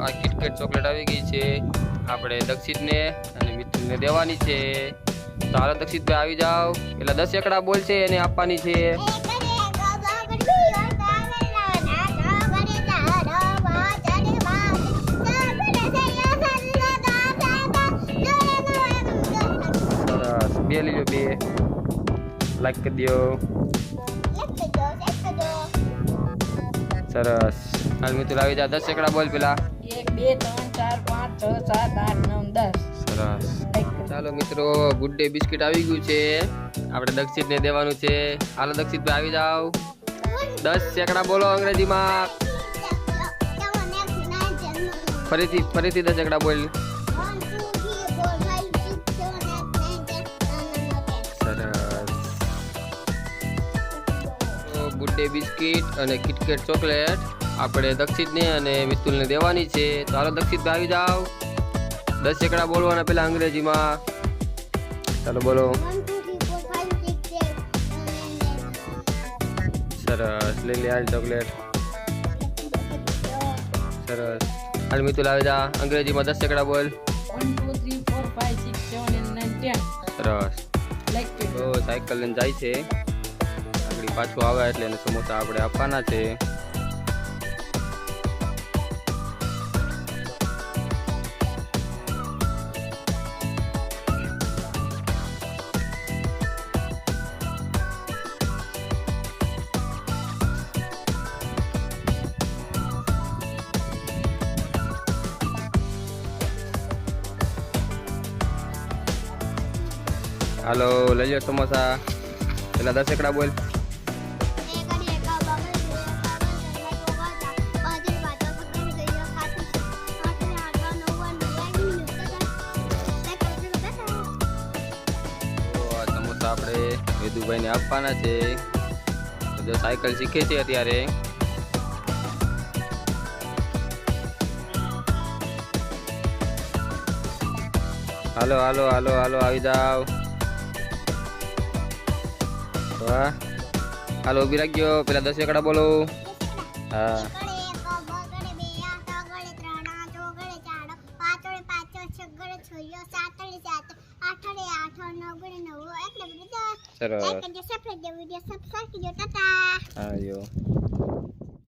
આ KitKat chocolate આવી ગઈ છે. આપણે દક્ષિતને અને મિત્રને દેવાની છે. તો હાલો દક્ષિતભાઈ આવી જાઓ. એટલે દસ એકડા બોલ છે એને આપવાની છે. બે લીજો બે. લાઈક કરી દો. સરસ. હાલ મિતુલ આવી જા દસ એકડા બોલ પેલા. એક બે ત્રણ ચાર પાંચ છ સાત આઠ નવ દસ. સરસ. ચાલો મિત્રો ગુડ ડે બિસ્કિટ આવી ગયું છે. આપણે દક્ષિતને દેવાનું છે. હાલો દક્ષિતભાઈ આવી જાઓ. દસ સેકડા બોલો અંગ્રેજીમાં. ફરીથી ફરીથી દસ એકડા બોલ. સરસ. ગુડ ડે બિસ્કિટ અને કિટકેટ ચોકલેટ. આપણે દક્ષિતને અને મિતુલને દેવાની છે. તો હાલો દક્ષિત આવી જાઓ. દસ એકડા બોલવાના પેલા અંગ્રેજીમાં. ચાલો બોલો. સરસ. લઈ લે આ ચોકલેટ. સરસ. હાલ મિતુલ આવી જા. અંગ્રેજીમાં દસ એકડા બોલ. સરસ. તો સાયકલ લઈને જાય છે. આગળ પાછું આવે એટલે એને સમોસા આપણે આપવાના છે. હાલો, લઈ લો સમોસા. પેલા દસ એકડા બોલ આપણે વેદુભાઈને આપવાના છે. જો સાયકલ શીખે છે અત્યારે. હાલો હાલો હાલો હાલો, આવી જાઓ. વાહ હાલો ઊભી રાખજો. પેલા દસ એકડા બોલો. હા. સરસ.